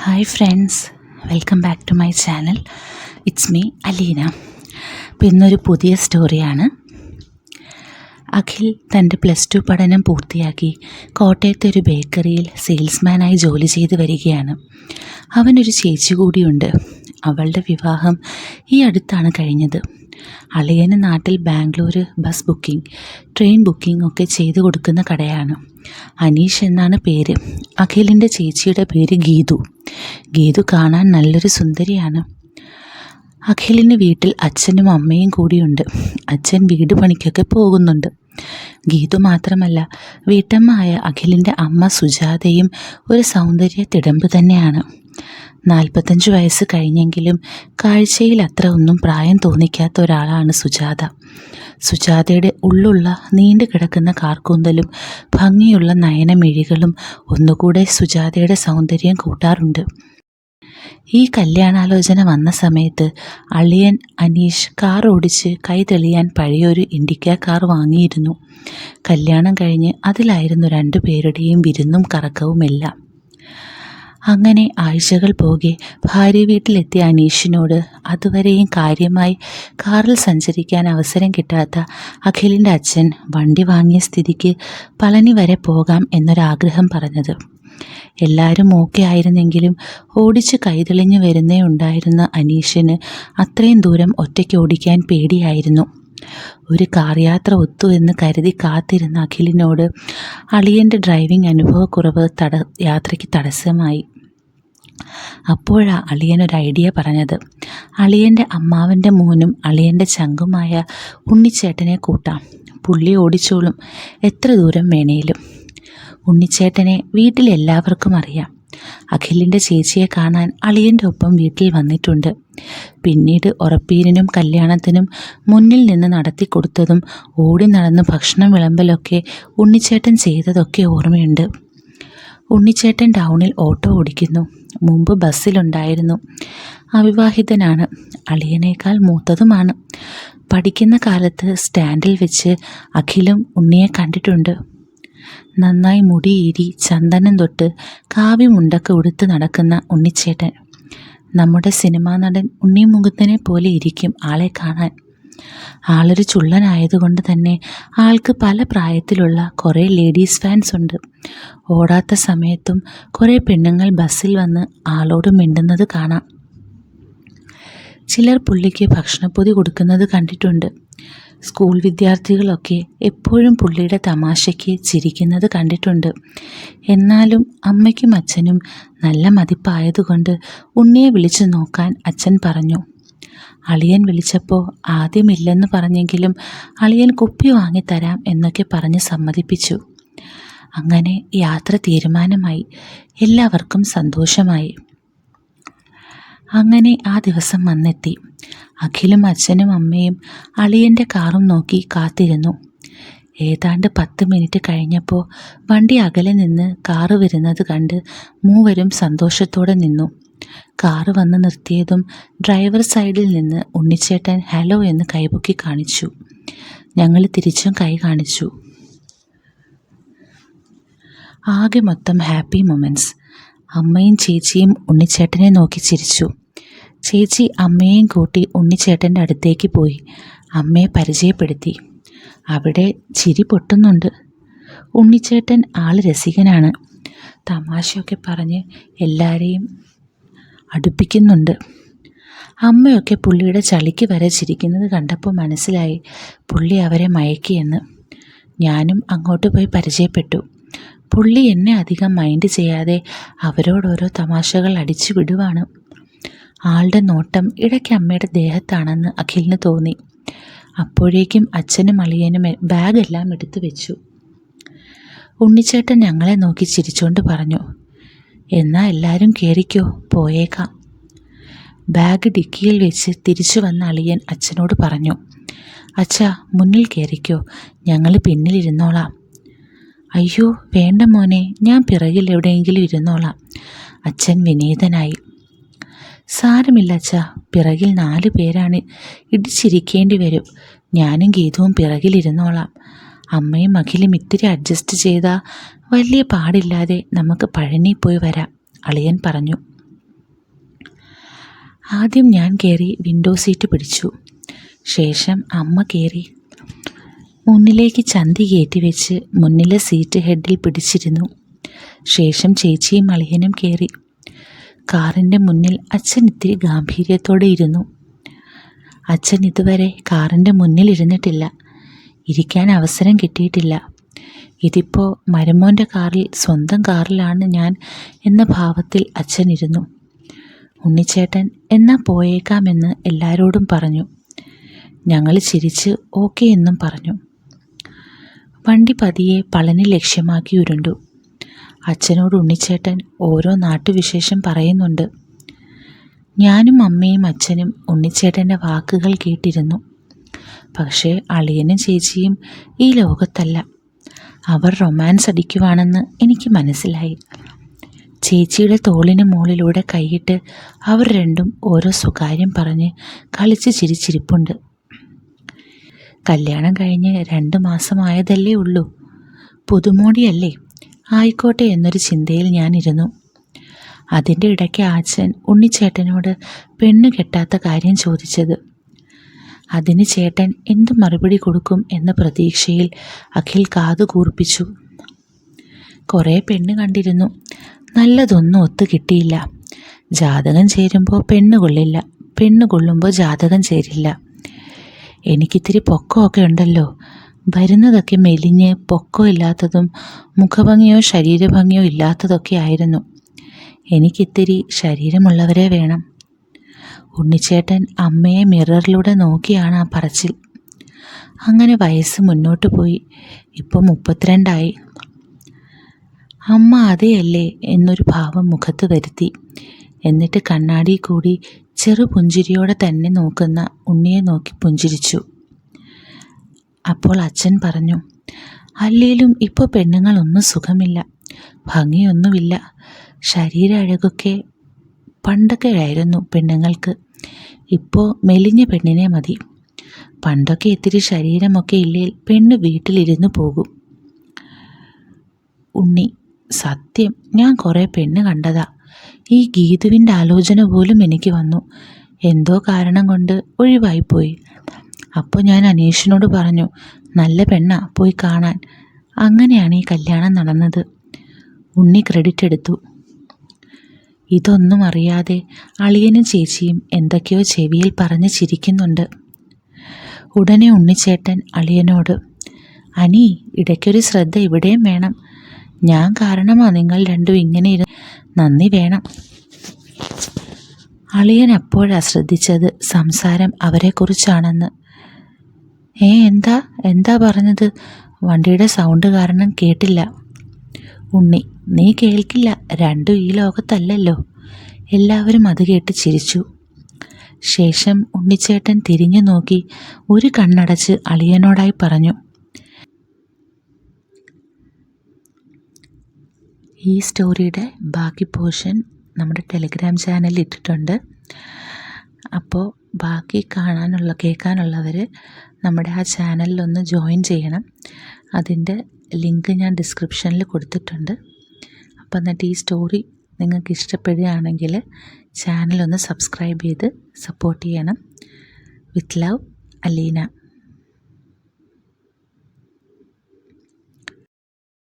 Hi friends welcome back to my channel it's me Aleena അപ്പോൾ ഇന്നൊരു പുതിയ സ്റ്റോറിയാണ് അഖിൽ തന്റെ പ്ലസ് ടു പഠനം പൂർത്തിയാക്കി കോട്ടയത്തെ ഒരു ബേക്കറിയിൽ സെയിൽസ്മാനായി ജോലി ചെയ്ത് വരികയാണ്. അവനൊരു ചേച്ചി കൂടിയുണ്ട്. അവളുടെ വിവാഹം ഈ അടുത്താണ് കഴിഞ്ഞത്. അളിയന് നാട്ടിൽ Bangalore bus booking train booking ഒക്കെ ചെയ്തു കൊടുക്കുന്ന കടയാണ്. അനീഷ് എന്നാണ് പേര്. അഖിലിന്റെ ചേച്ചിയുടെ പേര് ഗീതു. ഗീതു കാണാൻ നല്ലൊരു സുന്ദരിയാണ്. അഖിലിന് വീട്ടിൽ അച്ഛനും അമ്മയും കൂടിയുണ്ട്. അച്ഛൻ വീട് പണിക്കൊക്കെ പോകുന്നുണ്ട്. ഗീതു മാത്രമല്ല വീട്ടമ്മ ആയ അഖിലിന്റെ അമ്മ സുജാതയും ഒരു സൗന്ദര്യ തിടമ്പ് തന്നെയാണ്. നാൽപ്പത്തഞ്ച് വയസ്സ് കഴിഞ്ഞെങ്കിലും കാഴ്ചയിൽ അത്ര ഒന്നും പ്രായം തോന്നിക്കാത്ത ഒരാളാണ് സുജാത. സുജാതയുടെ ഉള്ളുള്ള നീണ്ടു കിടക്കുന്ന കാർക്കൂന്തലും ഭംഗിയുള്ള നയനമിഴികളും ഒന്നുകൂടെ സുജാതയുടെ സൗന്ദര്യം കൂട്ടാറുണ്ട്. ഈ കല്യാണാലോചന വന്ന സമയത്ത് അളിയൻ അനീഷ് കാർ ഓടിച്ച് കൈ തെളിയാൻ പഴയൊരു ഇൻഡിക്ക കാർ വാങ്ങിയിരുന്നു. കല്യാണം കഴിഞ്ഞ് അതിലായിരുന്നു രണ്ടു പേരുടെയും വിരുന്നും കറക്കവുമെല്ലാം. അങ്ങനെ ആഴ്ചകൾ പോകെ. ഭാര്യ വീട്ടിലെത്തിയ അനീഷിനോട് അതുവരെയും കാര്യമായി കാറിൽ സഞ്ചരിക്കാൻ അവസരം കിട്ടാത്ത അഖിലിന്റെ അച്ഛൻ വണ്ടി വാങ്ങിയ സ്ഥിതിക്ക് പളനി വരെ പോകാം എന്നൊരാഗ്രഹം പറഞ്ഞത്. എല്ലാവരും ഓക്കെ ആയിരുന്നെങ്കിലും ഓടിച്ച് കൈതെളിഞ്ഞു വരുന്നേ ഉണ്ടായിരുന്ന അനീഷിന് അത്രയും ദൂരം ഒറ്റയ്ക്ക് ഓടിക്കാൻ പേടിയായിരുന്നു. ഒരു കാർ യാത്ര ഒത്തു എന്ന് കരുതി കാത്തിരുന്ന അഖിലിനോട് അളിയന്റെ ഡ്രൈവിംഗ് അനുഭവക്കുറവ് തട യാത്രയ്ക്ക് തടസ്സമായി. അപ്പോഴാ അളിയൻ ഒരു ഐഡിയ പറഞ്ഞത്. അളിയന്റെ അമ്മാവന്റെ മോനും അളിയന്റെ ചങ്കുമായ ഉണ്ണിച്ചേട്ടനെ കൂട്ടാം. പുള്ളി ഓടിച്ചോളും. എത്ര ദൂരം വേണേലും. ഉണ്ണിച്ചേട്ടനെ വീട്ടിലെല്ലാവർക്കും അറിയാം. അഖിലിന്റെ ചേച്ചിയെ കാണാൻ അളിയന്റെ ഒപ്പം വീട്ടിൽ വന്നിട്ടുണ്ട്. പിന്നീട് ഉറപ്പീരിനും കല്യാണത്തിനും മുന്നിൽ നിന്ന് നടത്തി കൊടുത്തതും ഓടി നടന്ന് ഭക്ഷണം വിളമ്പലൊക്കെ ഉണ്ണിച്ചേട്ടൻ ചെയ്തതൊക്കെ ഓർമ്മയുണ്ട്. ഉണ്ണിച്ചേട്ടൻ ടൗണിൽ ഓട്ടോ ഓടിക്കുന്നു. മുമ്പ് ബസ്സിലുണ്ടായിരുന്നു. അവിവാഹിതനാണ്. അളിയനേക്കാൾ മൂത്തതുമാണ്. പഠിക്കുന്ന കാലത്ത് സ്റ്റാൻഡിൽ വെച്ച് അഖിലും ഉണ്ണിയെ കണ്ടിട്ടുണ്ട്. നന്നായി മുടിയേരി ചന്ദനം തൊട്ട് കാവ്യമുണ്ടൊക്കെ ഉടുത്ത് നടക്കുന്ന ഉണ്ണിച്ചേട്ടൻ. നമ്മുടെ സിനിമാ നടൻ ഉണ്ണി മുകുന്ദനെ പോലെ ഇരിക്കും ആളെ കാണാൻ. ആളൊരു ചുള്ളനായതുകൊണ്ട് തന്നെ ആൾക്ക് പല പ്രായത്തിലുള്ള കുറേ ലേഡീസ് ഫാൻസ് ഉണ്ട്. ഓടാത്ത സമയത്തും കുറേ പെണ്ണുങ്ങൾ ബസ്സിൽ വന്ന് ആളോട് മിണ്ടുന്നത് കാണാം. ചിലർ പുള്ളിക്ക് ഭക്ഷണപ്പൊതി കൊടുക്കുന്നത് കണ്ടിട്ടുണ്ട്. സ്കൂൾ വിദ്യാർത്ഥികളൊക്കെ എപ്പോഴും പുള്ളിയുടെ തമാശയ്ക്ക് ചിരിക്കുന്നത് കണ്ടിട്ടുണ്ട്. എന്നാലും അമ്മയ്ക്കും അച്ഛനും നല്ല മതിപ്പായതുകൊണ്ട് ഉണ്ണിയെ വിളിച്ചു നോക്കാൻ അച്ഛൻ പറഞ്ഞു. അളിയൻ വിളിച്ചപ്പോൾ ആദ്യമില്ലെന്ന് പറഞ്ഞെങ്കിലും അളിയൻ കുപ്പി വാങ്ങിത്തരാം എന്നൊക്കെ പറഞ്ഞ് സമ്മതിപ്പിച്ചു. അങ്ങനെ യാത്ര തീരുമാനമായി. എല്ലാവർക്കും സന്തോഷമായി. അങ്ങനെ ആ ദിവസം വന്നെത്തി. അഖിലും അച്ഛനും അമ്മയും അളിയന്റെ കാറും നോക്കി കാത്തിരുന്നു. ഏതാണ്ട് പത്ത് മിനിറ്റ് കഴിഞ്ഞപ്പോൾ വണ്ടി അകലെ നിന്ന് കാറ് വരുന്നത് കണ്ട് മൂവരും സന്തോഷത്തോടെ നിന്നു. കാറ് വന്ന് നിർത്തിയതും ഡ്രൈവർ സൈഡിൽ നിന്ന് ഉണ്ണിച്ചേട്ടൻ ഹലോ എന്ന് കൈപൊക്കി കാണിച്ചു. ഞങ്ങൾ തിരിച്ചും കൈ കാണിച്ചു. ആകെ മൊത്തം ഹാപ്പി മൊമെന്റ്സ് അമ്മയും ചേച്ചിയും ഉണ്ണിച്ചേട്ടനെ നോക്കി ചിരിച്ചു. ചേച്ചി അമ്മയെയും കൂട്ടി ഉണ്ണിച്ചേട്ടന്റെ അടുത്തേക്ക് പോയി. അമ്മയെ പരിചയപ്പെടുത്തി. അവിടെ ചിരി പൊട്ടുന്നുണ്ട്. ഉണ്ണിച്ചേട്ടൻ ആൾ രസികനാണ്. തമാശയൊക്കെ പറഞ്ഞ് എല്ലാവരെയും അടുപ്പിക്കുന്നുണ്ട്. അമ്മയൊക്കെ പുള്ളിയുടെ ചളിക്ക് വരെ ചിരിക്കുന്നത് കണ്ടപ്പോൾ മനസ്സിലായി. പുള്ളി അവരെ മയക്കിയെന്ന്. ഞാനും അങ്ങോട്ട് പോയി പരിചയപ്പെട്ടു. പുള്ളി എന്നെ അധികം മൈൻഡ് ചെയ്യാതെ അവരോടോരോ തമാശകൾ അടിച്ചു വിടുവാണ്. ആളുടെ നോട്ടം ഇടയ്ക്ക് അമ്മയുടെ ദേഹത്താണെന്ന് അഖിലിന് തോന്നി. അപ്പോഴേക്കും അച്ഛനും അളിയനും ബാഗെല്ലാം എടുത്തു വെച്ചു. ഉണ്ണിച്ചേട്ടൻ ഞങ്ങളെ നോക്കി ചിരിച്ചുകൊണ്ട് പറഞ്ഞു എന്നാ എല്ലാവരും കയറിക്കോ പോയേക്കാം. ബാഗ് ഡിക്കിയിൽ വെച്ച് തിരിച്ചു വന്ന അളിയൻ അച്ഛനോട് പറഞ്ഞു അച്ഛാ മുന്നിൽ കയറിക്കോ ഞങ്ങൾ പിന്നിലിരുന്നോളാം. അയ്യോ വേണ്ട മോനെ ഞാൻ പിറകിൽ എവിടെയെങ്കിലും ഇരുന്നോളാം. അച്ഛൻ വിനീതനായി. സാരമില്ല അച്ഛാ പിറകിൽ നാല് പേരാണ് ഇടിച്ചിരിക്കേണ്ടി വരും. ഞാനും ഗീതവും പിറകിലിരുന്നോളാം അമ്മയും അഖിലും ഇത്തിരി അഡ്ജസ്റ്റ് ചെയ്താൽ വലിയ പാടില്ലാതെ നമുക്ക് പഴനി പോയി വരാം അളിയൻ പറഞ്ഞു. ആദ്യം ഞാൻ കയറി വിൻഡോ സീറ്റ് പിടിച്ചു. ശേഷം അമ്മ കയറി മുന്നിലേക്ക് ചന്തി കയറ്റിവെച്ച് മുന്നിലെ സീറ്റ് ഹെഡിൽ പിടിച്ചിരുന്നു. ശേഷം ചേച്ചിയും അളിയനും കയറി കാറിന്റെ മുന്നിൽ അച്ഛൻ ഇത്തിരി ഗാംഭീര്യത്തോടെ ഇരുന്നു. അച്ഛൻ ഇതുവരെ കാറിന്റെ മുന്നിൽ ഇരുന്നിട്ടില്ല. ഇരിക്കാൻ അവസരം കിട്ടിയിട്ടില്ല. ഇതിപ്പോൾ മരുമോന്റെ കാറിൽ സ്വന്തം കാറിലാണ് ഞാൻ എന്ന ഭാവത്തിൽ അച്ഛൻ ഇരുന്നു. ഉണ്ണിച്ചേട്ടൻ എന്നാ പോയേക്കാമെന്ന് എല്ലാവരോടും പറഞ്ഞു. ഞങ്ങൾ ചിരിച്ച് ഓക്കെ എന്നും പറഞ്ഞു. വണ്ടി പതിയെ പളനി ലക്ഷ്യമാക്കി ഉരുണ്ടു. അച്ഛനോട് ഉണ്ണിച്ചേട്ടൻ ഓരോ നാട്ടുവിശേഷം പറയുന്നുണ്ട്. ഞാനും അമ്മയും അച്ഛനും ഉണ്ണിച്ചേട്ടന്റെ വാക്കുകൾ കേട്ടിരുന്നു. പക്ഷേ അളിയനും ചേച്ചിയും ഈ ലോകത്തല്ല. അവർ റൊമാൻസ് അടിക്കുവാണെന്ന് എനിക്ക് മനസ്സിലായി. ചേച്ചിയുടെ തോളിന് മുകളിലൂടെ കൈയിട്ട് അവർ രണ്ടും ഓരോ സ്വകാര്യം പറഞ്ഞ് കളിച്ച് ചിരിച്ചിരിപ്പുണ്ട്. കല്യാണം കഴിഞ്ഞ് രണ്ട് മാസമായതല്ലേ ഉള്ളൂ. പുതുമോടിയല്ലേ? ആയിക്കോട്ടെ എന്നൊരു ചിന്തയിൽ ഞാനിരുന്നു അതിന്റെ ഇടയ്ക്ക് അച്ഛൻ ഉണ്ണിച്ചേട്ടനോട് പെണ്ണ് കെട്ടാത്ത കാര്യം ചോദിച്ചത്. അതിന് ചേട്ടൻ എന്ത് മറുപടി കൊടുക്കും എന്ന പ്രതീക്ഷയിൽ അഖിൽ കാതു കൂർപ്പിച്ചു. കുറേ പെണ്ണ് കണ്ടിരുന്നു. നല്ലതൊന്നും ഒത്തു കിട്ടിയില്ല. ജാതകം ചേരുമ്പോൾ പെണ്ണ് കൊള്ളില്ല. പെണ്ണ് കൊള്ളുമ്പോൾ ജാതകം ചേരില്ല. എനിക്കിത്തിരി പൊക്കമൊക്കെ ഉണ്ടല്ലോ. വരുന്നതൊക്കെ മെലിഞ്ഞ് പൊക്കമില്ലാത്തതും മുഖഭംഗിയോ ശരീരഭംഗിയോ ഇല്ലാത്തതൊക്കെ ആയിരുന്നു. എനിക്കിത്തിരി ശരീരമുള്ളവരെ വേണം. ഉണ്ണിച്ചേട്ടൻ അമ്മയെ മിററിലൂടെ നോക്കിയാണ് ആ പറച്ചിൽ. അങ്ങനെ വയസ്സ് മുന്നോട്ട് പോയി. ഇപ്പോൾ മുപ്പത്തിരണ്ടായി. അമ്മ അതെയല്ലേ എന്നൊരു ഭാവം മുഖത്ത് വരുത്തി. എന്നിട്ട് കണ്ണാടി കൂടി ചെറു പുഞ്ചിരിയോടെ തന്നെ നോക്കുന്ന ഉണ്ണിയെ നോക്കി പുഞ്ചിരിച്ചു. അപ്പോൾ അച്ഛൻ പറഞ്ഞു അല്ലേലും ഇപ്പോൾ പെണ്ണുങ്ങളൊന്നും സുഖമില്ല ഭംഗിയൊന്നുമില്ല. ശരീര അഴകൊക്കെ പണ്ടൊക്കെ ആയിരുന്നു പെണ്ണുങ്ങൾക്ക്. ഇപ്പോൾ മെലിഞ്ഞ പെണ്ണിനെ മതി. പണ്ടൊക്കെ ഇത്തിരി ശരീരമൊക്കെ ഇല്ലേൽ പെണ്ണ് വീട്ടിലിരുന്ന് പോകും. ഉണ്ണി സത്യം ഞാൻ കുറേ പെണ്ണ് കണ്ടതാ. ഈ ഗീതുവിന്റെ ആലോചന പോലും എനിക്ക് വന്നു. എന്തോ കാരണം കൊണ്ട് ഒഴിവായിപ്പോയി. അപ്പോൾ ഞാൻ അനീഷിനോട് പറഞ്ഞു നല്ല പെണ്ണ പോയി കാണാൻ. അങ്ങനെയാണ് ഈ കല്യാണം നടന്നത്. ഉണ്ണി ക്രെഡിറ്റ് എടുത്തു. ഇതൊന്നും അറിയാതെ അളിയനും ചേച്ചിയും എന്തൊക്കെയോ ചെവിയിൽ പറഞ്ഞ് ചിരിക്കുന്നുണ്ട്. ഉടനെ ഉണ്ണിച്ചേട്ടൻ അളിയനോട് അനി ഇടയ്ക്കൊരു ശ്രദ്ധ ഇവിടെയും വേണം. ഞാൻ കാരണമാ നിങ്ങൾ രണ്ടും ഇങ്ങനെ ഇരു നന്ദി വേണം. അളിയൻ അപ്പോഴാ ശ്രദ്ധിച്ചത് സംസാരം അവരെക്കുറിച്ചാണെന്ന്? ഏ എന്താ? എന്താ പറഞ്ഞത്? വണ്ടിയുടെ സൗണ്ട് കാരണം കേട്ടില്ല. ഉണ്ണി നീ കേൾക്കില്ല. രണ്ടും ഈ ലോകത്തല്ലല്ലോ. എല്ലാവരും അത് കേട്ട് ചിരിച്ചു. ശേഷം ഉണ്ണിച്ചേട്ടൻ തിരിഞ്ഞു നോക്കി ഒരു കണ്ണടച്ച് അളിയനോടായി പറഞ്ഞു. ഈ സ്റ്റോറിയുടെ ബാക്കി പോർഷൻ നമ്മുടെ ടെലിഗ്രാം ചാനലിൽ ഇട്ടിട്ടുണ്ട് അപ്പോൾ ബാക്കി കാണാനുള്ള കേൾക്കാനുള്ളവർ നമ്മുടെ ആ ചാനലിലൊന്ന് ജോയിൻ ചെയ്യണം. അതിന്റെ ലിങ്ക് ഞാൻ ഡിസ്ക്രിപ്ഷനിൽ കൊടുത്തിട്ടുണ്ട്. അപ്പോൾ എന്നിട്ട് ഈ സ്റ്റോറി നിങ്ങൾക്ക് ഇഷ്ടപ്പെടുകയാണെങ്കിൽ ചാനലൊന്ന് സബ്സ്ക്രൈബ് ചെയ്ത് സപ്പോർട്ട് ചെയ്യണം. With love Aleena.